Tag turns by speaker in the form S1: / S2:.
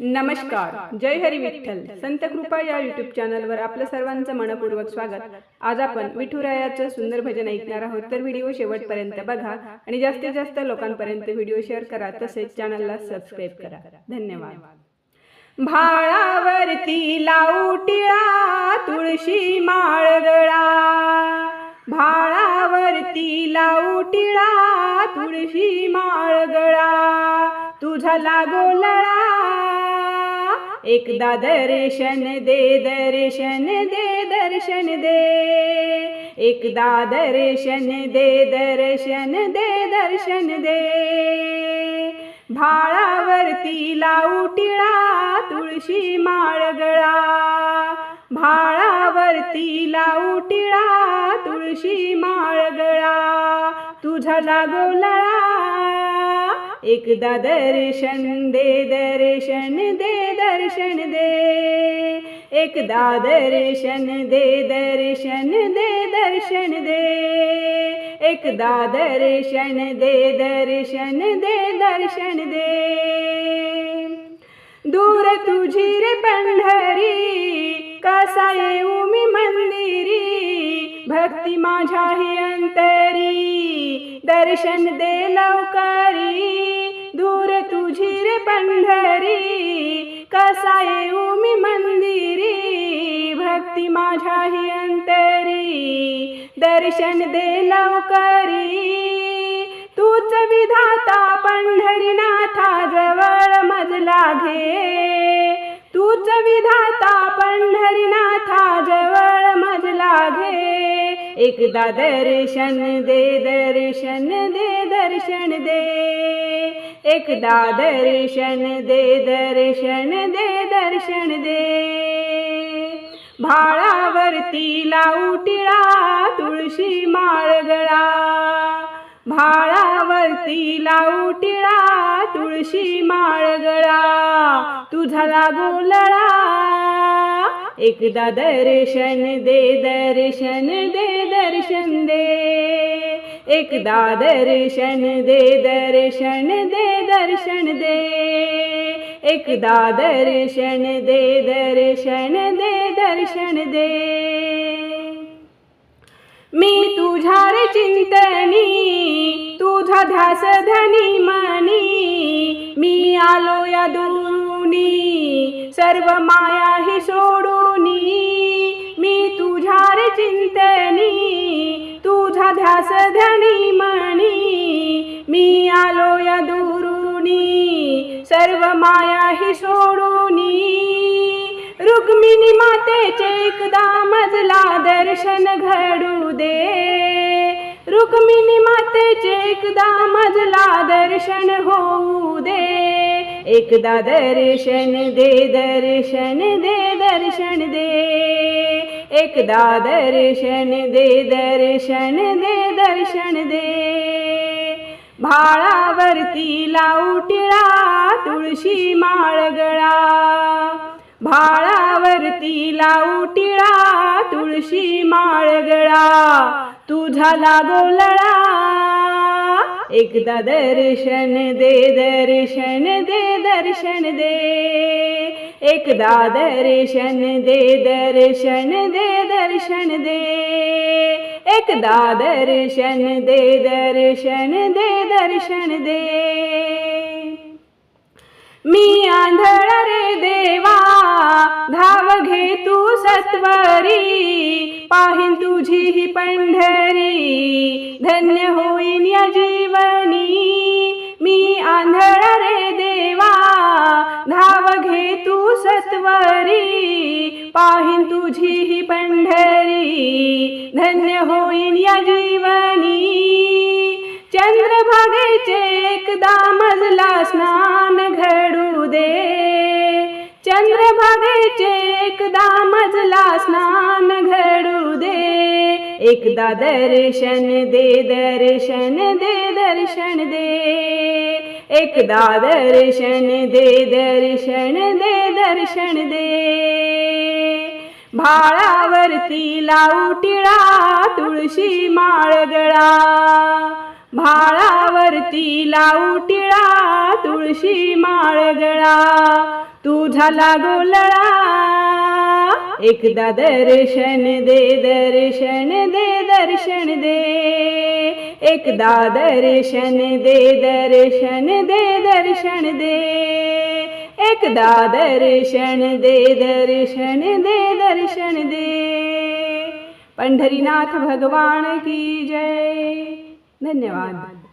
S1: नमस्कार. जय हरी विठ्ठल. संत कृपा या युट्यूब चॅनलवर आपलं सर्वांचं मनपूर्वक स्वागत. आज आपण विठुरायाचं सुंदर भजन ऐकणार आहोत. तर व्हिडिओ शेवटपर्यंत बघा आणि जास्तीत जास्त लोकांपर्यंत व्हिडिओ शेअर करा. तसेच चॅनलला सबस्क्राईब करा. धन्यवाद. भाळावरती लावू टिळा तुळशी माळगळा. भाळावरती लावू टिळा तुळशी माळगळा. तुझा लागो लळा एकदा दर्शन दे दर्शन दे दर्शन दे. एकदा दर्शन दे दर्शन दे दर्शन दे. भाळावरती लावू टिळा तुळशी माळगळा भाळावरती लावू टिळा तुळशी माळगळा तुझा लागो लळा एकदा दर्शन दे दर्शन दे दर्शन दे। एकदा दर्शन दे दर्शन दे दर्शन दे। एकदा दर्शन दे दर्शन दे दर्शन दे। दूर तुझी रे पंढरी कसा येऊ मी मंदिरी भक्ती माझ्या ही अंतरी दर्शन दे लवकरी. दूर तुझी रे पंढरी कसा येऊ मी मंदिरी? भक्ती माझ्या ही अंतरी दर्शन दे लवकरी. तूच विधाता पंढरीनाथा जवळ मजला घे तूच विधाता पंढरीनाथा जवळ मजला घे एकदा दर्शन दे दर्शन दे दर्शन दे. एकदा दर्शन दे दर्शन दे दर्शन दे. भाळावरती लावटिळा तुळशी माळगळा भाळावरती लावटिळा तुळशी माळगळा तुझा लागू लळा. एकदा दर्शन दे दर्शन दे दर्शन दे। एकदा दर्शन दे दर्शन दे दर्शन दे। एकदा दर्शन दे दर्शन दे दर्शन दे। मी तुझ्या रे चिंतनी तुझा ध्यास धनी मानी मी आलो सोडूनी सर्व माया ही सोडूनी मी तुझ्या रे चिंतनी तुझा ध्यास धनी म्हणी मी आलो या दुरुनी सर्व माया ही सोडूनी. रुक्मिणी मातेचे एकदा मजला दर्शन घडू दे. रुक्मिणी मातेचे एकदा मजला दर्शन होऊ दे. एकदा दर्शन दे दर्शन दे दर्शन दे। एकदा दर्शन दे दर्शन दे दर्शन दे। भाळावरती लावू टिळा तुळशी माळगळा। भाळावरती लावू टिळा तुळशी माळगळा। तुझा लागो लळा एकदा दर्शन दे दर्शन दे दर्शन दे। एकदा दर्शन दे दर्शन दे दर्शन दे। एकदा दर्शन दे दर्शन दे दर्शन दे। मी आंधळ रे देवा धाव घे तू सत्वरी पाहिन तुझी ही पंढरी. धन्य होईन या जीवनी. मी आंधळ रे देवा धाव घे तू सत्वरी. पाहिन तुझी ही पंढरी धन्य होईन या जीवनी. चंद्रभागेचे एकदा मजला स्नान घडू दे. चंद्रभागेचे एकदा मजला स्नान घडू एकदा दर्शन दे दर्शन दे दर्शन दे. एकदा दर्शन दे दर्शन दे दर्शन दे. भाळावरती लावू टिळा तुळशी माळगळा भाळावरती लावू टिळा तुळशी माळ गळा. तू झाला गोलळा एकदा दर्शन दे दर्शन दे दर्शन दे. एकदा दर्शन दे दर्शन दे दर्शन दे. एकदा दर्शन दे दर्शन दे दर्शन दे. पंढरीनाथ भगवान की जय. धन्यवाद.